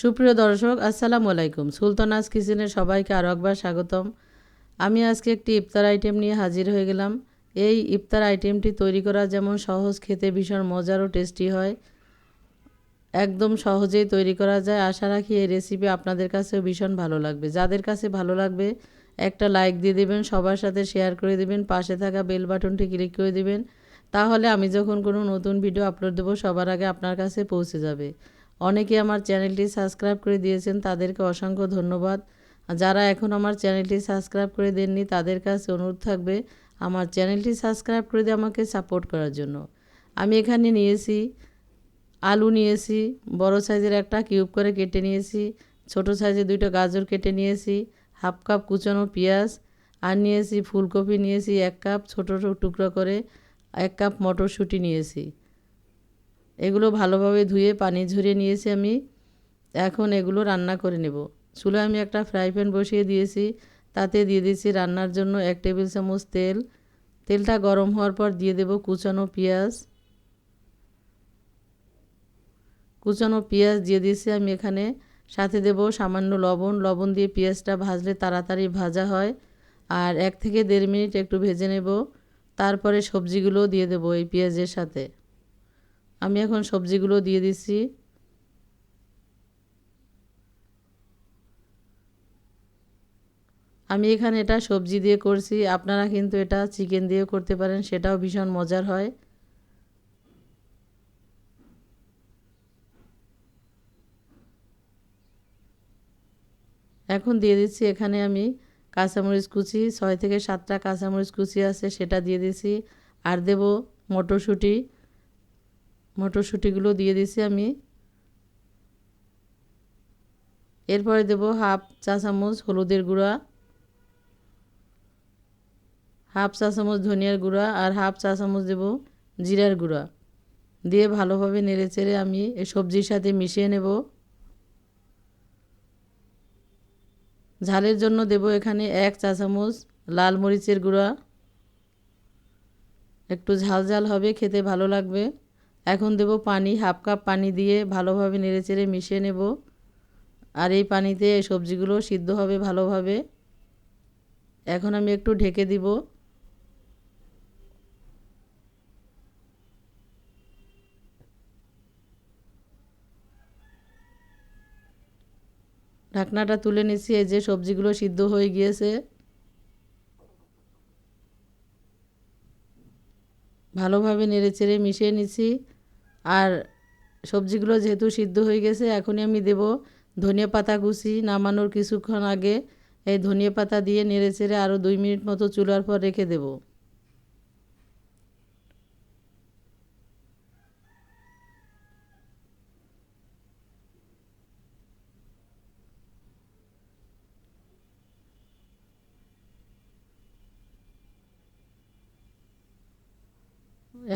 সুপ্রিয় দর্শক, আসসালামু আলাইকুম। সুলতানাস কিচেনে সবাইকে আরও একবার স্বাগতম। আমি আজকে একটি ইফতার আইটেম নিয়ে হাজির হয়ে গেলাম। এই ইফতার আইটেমটি তৈরি করা যেমন সহজ, খেতে ভীষণ মজার ও টেস্টি হয়, একদম সহজেই তৈরি করা যায়। আশা রাখি এই রেসিপি আপনাদের কাছেও ভীষণ ভালো লাগবে। যাদের কাছে ভালো লাগবে, একটা লাইক দিয়ে দেবেন, সবার সাথে শেয়ার করে দেবেন, পাশে থাকা বেল বাটনটি ক্লিক করে দেবেন। তাহলে আমি যখন কোনো নতুন ভিডিও আপলোড দেবো, সবার আগে আপনার কাছে পৌঁছে যাবে। অনেকে আমার চ্যানেলটি সাবস্ক্রাইব করে দিয়েছেন, তাদেরকে অসংখ্য ধন্যবাদ। যারা এখন আমার চ্যানেলটি সাবস্ক্রাইব করে দেননি, তাদের কাছে অনুরোধ থাকবে আমার চ্যানেলটি সাবস্ক্রাইব করে দিয়ে আমাকে সাপোর্ট করার জন্য। আমি এখানে নিয়েছি, আলু নিয়েছি, বড় সাইজের একটা কিউব করে কেটে নিয়েছি, ছোট সাইজের দুইটা গাজর কেটে নিয়েছি, হাফ কাপ কুচানো পেঁয়াজ, আর নিয়েছি ফুলকপি নিয়েছি এক কাপ, ছোটো টুকরো করে এক কাপ মটরশুঁটি নিয়েছি। এগুলো ভালোভাবে ধুয়ে পানি ঝরিয়ে নিয়েছি আমি। এখন এগুলো রান্না করে নেব। চুলে আমি একটা ফ্রাই প্যান বসিয়ে দিয়েছি। তাতে দিয়ে দিয়েছি রান্নার জন্য এক টেবিল চামচ তেল। তেলটা গরম হওয়ার পর দিয়ে দেব কুচানো পেঁয়াজ। কুচানো পেঁয়াজ দিয়ে দিয়েছি আমি এখানে। সাথে দেব সামান্য লবণ। লবণ দিয়ে পেঁয়াজটা ভাজলে তাড়াতাড়ি ভাজা হয়। আর এক থেকে দেড় মিনিট একটু ভেজে নেব। তারপরে সবজিগুলো দিয়ে দেব এই পেঁয়াজের সাথে। আমি এখন সবজিগুলো দিয়ে দিচ্ছি আমি এখানে এটা সবজি দিয়ে করছি। আপনারা কিন্তু এটা চিকেন দিয়ে করতে পারেন, সেটাও ভীষণ মজার হয়। এখন দিয়ে দিচ্ছি এখানে আমি কাঁচামরিচ কুচি, ছয় থেকে সাতটা কাঁচামরিচ কুচি আছে, সেটা দিয়ে দিছি। আর দেব মটরশুঁটি। মটরশুঁটিগুলো দিয়ে দিছি আমি। এরপরে দেব হাফ চা চামচ হলুদের গুঁড়া, হাফ চা চামচ ধনিয়ার গুঁড়া আর হাফ চা চামচ দেব জিরার গুঁড়া। দিয়ে ভালোভাবে নেড়ে চেড়ে আমি এই সবজির সাথে মিশিয়ে নেব। ঝালের জন্য দেব এখানে এক চা চামচ লাল মরিচের গুঁড়া। একটু ঝাল ঝাল হবে, খেতে ভালো লাগবে। এখন দেব পানি, হাফ কাপ পানি দিয়ে ভালোভাবে নেড়েচেড়ে মিশিয়ে নেব। আর এই পানিতে সবজিগুলো সিদ্ধ হবে ভালোভাবে। এখন আমি একটু ঢেকে দিব। ঢাকনাটা তুলে নিচ্ছি, এই যে সবজিগুলো সিদ্ধ হয়ে গিয়েছে। ভালোভাবে নেড়ে চেড়ে মিশিয়ে নিচ্ছি। আর সবজিগুলো যেহেতু সিদ্ধ হয়ে গেছে, এখনই আমি দেব ধনিয়া পাতা কুচি। নামানোর কিছুক্ষণ আগে এই ধনিয়া পাতা দিয়ে নেড়ে চেড়ে আরও দুই মিনিট মতো চুলার পর রেখে দেবো।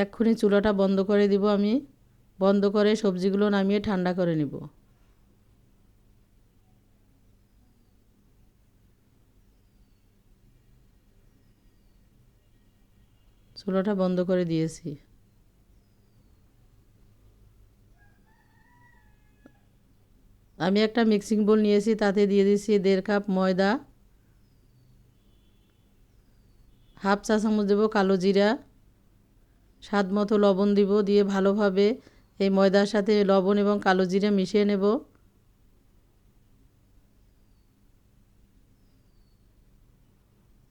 এক্ষুনি চুলাটা বন্ধ করে দিব আমি। বন্ধ করে সবজিগুলো নামিয়ে ঠান্ডা করে নিব। চুলাটা বন্ধ করে দিয়েছি। আমি একটা মিক্সিং বোল নিয়েছি, তাতে দিয়ে দিয়েছি দেড় কাপ ময়দা, হাফ চা চামচ দেবো কালো জিরা, স্বাদ মতো লবণ দিব দিয়ে ভালোভাবে এই ময়দার সাথে লবণ এবং কালো জিরে মিশিয়ে নেব।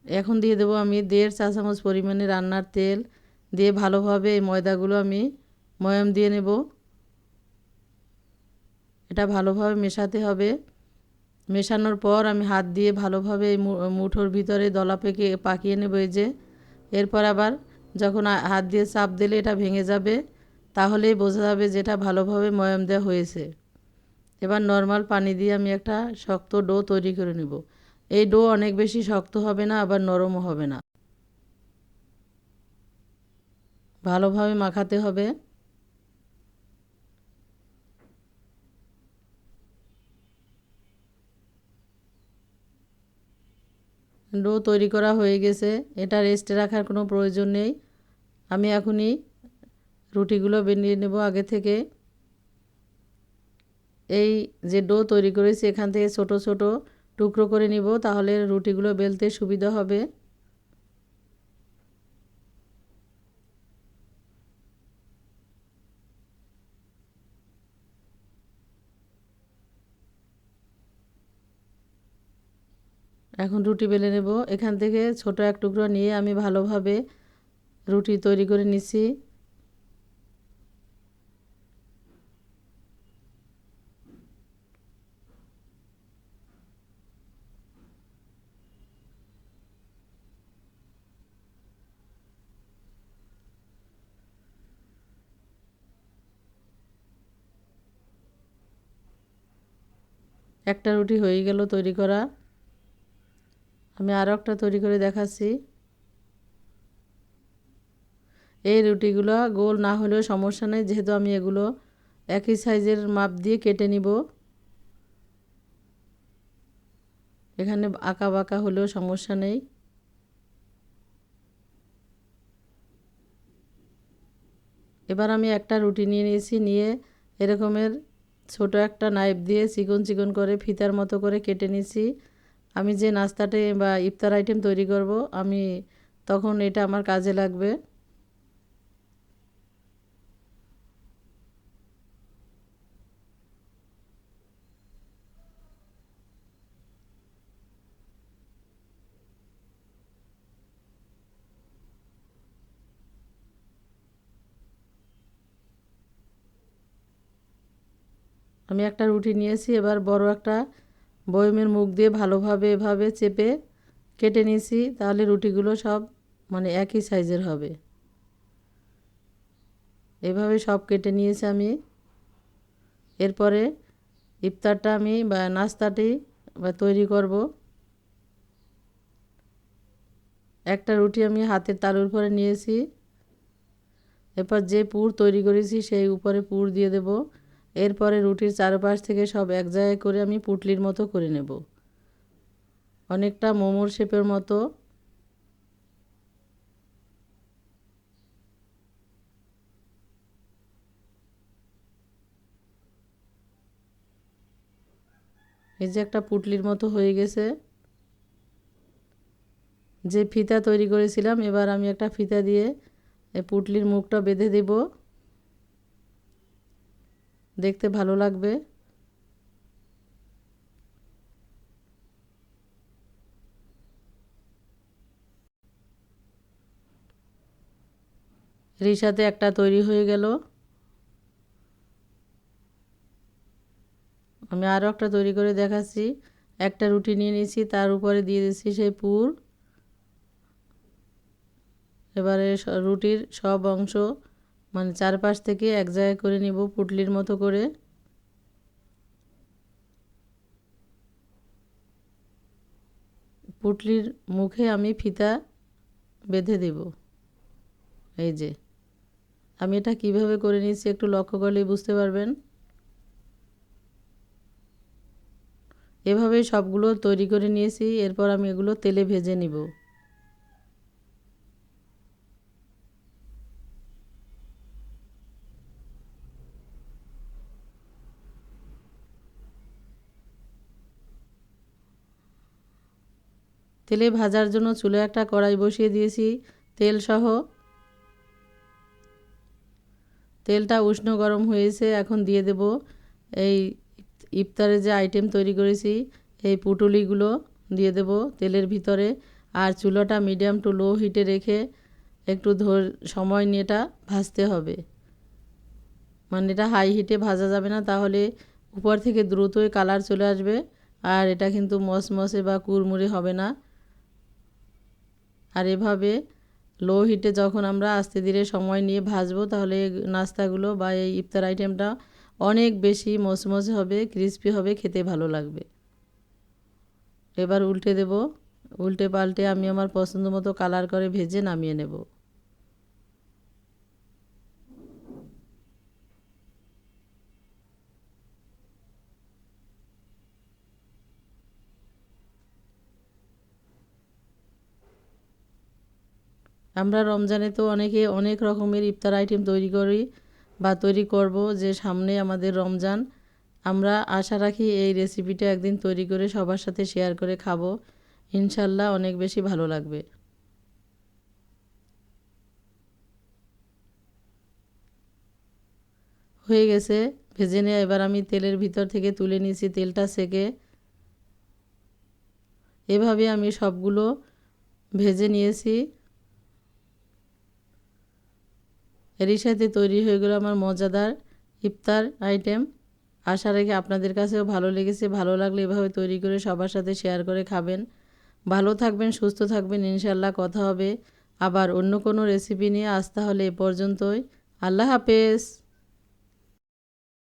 এখন দিয়ে দেবো আমি দেড় চা চামচ পরিমাণে রান্নার তেল। দিয়ে ভালোভাবে এই ময়দাগুলো আমি ময়াম দিয়ে নেব। এটা ভালোভাবে মেশাতে হবে। মেশানোর পর আমি হাত দিয়ে ভালোভাবে এই মুঠোর ভিতরে দলা পেকে পাকিয়ে নেব এই যে। এরপর আবার যখন হাত দিয়ে চাপ দিলে এটা ভেঙে যাবে। তাহলেই বোঝা যাবে যেটা ভালোভাবে ময়াম দেওয়া হয়েছে। এবার নর্মাল পানি দিয়ে আমি একটা শক্ত ডো তৈরি করে নেব। এই ডো অনেক বেশি শক্ত হবে না, আবার নরমও হবে না। ভালোভাবে মাখাতে হবে। ডো তৈরি করা হয়ে গেছে। এটা রেস্টে রাখার কোনো প্রয়োজন নেই। আমি এখনই রুটিগুলো বেরিয়ে নেব আগে থেকে। এই যে ডো তৈরি করেছি, এখান থেকে ছোট ছোট টুকরো করে নিব, তাহলে রুটিগুলো বেলতে সুবিধা হবে। এখন রুটি বেলে নেব। এখান থেকে ছোট এক টুকরো নিয়ে আমি ভালোভাবে রুটি তৈরি করে নিছি একটা রুটি হয়ে গেল তৈরি করা। আমি আরও একটা তৈরি করে দেখাচ্ছি। এই রুটিগুলো গোল না হলেও সমস্যা নেই, যেহেতু আমি এগুলো একই সাইজের মাপ দিয়ে কেটে নিব। এখানে আঁকা বাঁকা হলেও সমস্যা নেই। এবার আমি একটা রুটি নিয়ে নিয়েছি, নিয়ে এরকমের ছোট একটা নাইফ দিয়ে চিকন চিকন করে ফিতার মতো করে কেটে নিছি। আমি যে নাস্তাটা বা ইফতার আইটেম তৈরি করব, আমি তখন এটা আমার কাজে লাগবে। আমি একটা রুটি নিয়েছি, এবার বড় একটা বয়মের মুখ দিয়ে ভালোভাবে এভাবে চেপে কেটে নিয়েছি, তাহলে রুটিগুলো সব মানে একই সাইজের হবে। এভাবে সব কেটে নিয়েছি আমি। এরপরে ইফতারটা আমি বা নাস্তাটি বা তৈরি করব। একটা রুটি আমি হাতের তালুর পরে নিয়েছি। এরপর যে পুর তৈরি করেছি, সেই উপরে পুর দিয়ে দেবো। এরপরে রুটির চারপাশ থেকে সব এক জায়গায় করে আমি পুটলির মতো করে নেব। অনেকটা মোমোর শেপের মতো। এই যে একটা পুটলির মতো হয়ে গেছে। যে ফিতা তৈরি করেছিলাম, এবার আমি একটা ফিতা দিয়ে এই পুটলির মুখটা বেঁধে দেবো। দেখতে ভালো লাগবে। রিসাতে একটা তৈরি হয়ে গেল। আমি আরও একটা তৈরি করে দেখাচ্ছি। একটা রুটি নিয়ে নিয়েছি, তার উপরে দিয়ে দিচ্ছি সেই পুর। এবারে রুটির সব অংশ মানে চারপাশ থেকে এক জায়গায় করে নিব পুটলির মতো করে। পুটলির মুখে আমি ফিতা বেঁধে দেব। এই যে। আমি এটা কীভাবে করে নিচ্ছি একটু লক্ষ্য করলেই বুঝতে পারবেন। এভাবেই সবগুলো তৈরি করে নিয়েছি, এরপর আমি এগুলো তেলে ভেজে নিব। তেলে ভাজার জন্য চুলে একটা কড়াই বসিয়ে দিয়েছি। তেল সহ তেলটা উষ্ণ গরম হয়েছে, এখন দিয়ে দেব এই ইফতারে যে আইটেম তৈরি করেছি, এই পুটুলিগুলো দিয়ে দেব তেলের ভিতরে। আর চুলোটা মিডিয়াম টু লো হিটে রেখে একটু ধর, সময় নিয়ে এটা ভাজতে হবে। মানে এটা হাই হিটে ভাজা যাবে না, তাহলে উপর থেকে দ্রুতই কালার চলে আসবে। আর এটা কিন্তু মসমসে বা কুরমুরে হবে না। আর এভাবে লো হিটে যখন আমরা আস্তে ধীরে সময় নিয়ে ভাজবো, তাহলে নাস্তাগুলো বা এই ইফতার আইটেমটা অনেক বেশি মচমচে হবে ক্রিস্পি হবে, খেতে ভালো লাগবে। এবার উল্টে দেব। উল্টে পাল্টে আমি আমার পছন্দ মতো কালার করে ভেজে নামিয়ে নেব। আমরা রমজানে তো অনেকে অনেক রকমের ইফতার আইটেম তৈরি করি বা তৈরি করব যে সামনে আমাদের রমজান। আমরা আশা রাখি এই রেসিপিটা একদিন তৈরি করে সবার সাথে শেয়ার করে খাব। ইনশাল্লাহ অনেক বেশি ভালো লাগবে। হয়ে গেছে। ভেজে নিয়ে এবার আমি তেলের ভিতর থেকে তুলে নিয়েছি তেলটা সেকে। এভাবে আমি সবগুলো ভেজে নিয়েছি। এরই সাথে তৈরি হয়ে গেলো আমার মজাদার ইফতার আইটেম। আশা রেখে আপনাদের কাছেও ভালো লেগেছে, ভালো লাগলে এভাবে তৈরি করে সবার সাথে শেয়ার করে খাবেন। ভালো থাকবেন, সুস্থ থাকবেন ইনশাল্লাহ কথা হবে। আবার অন্য কোনো রেসিপি নিয়ে আসতে হলে এ পর্যন্তই। আল্লাহ হাফেজ।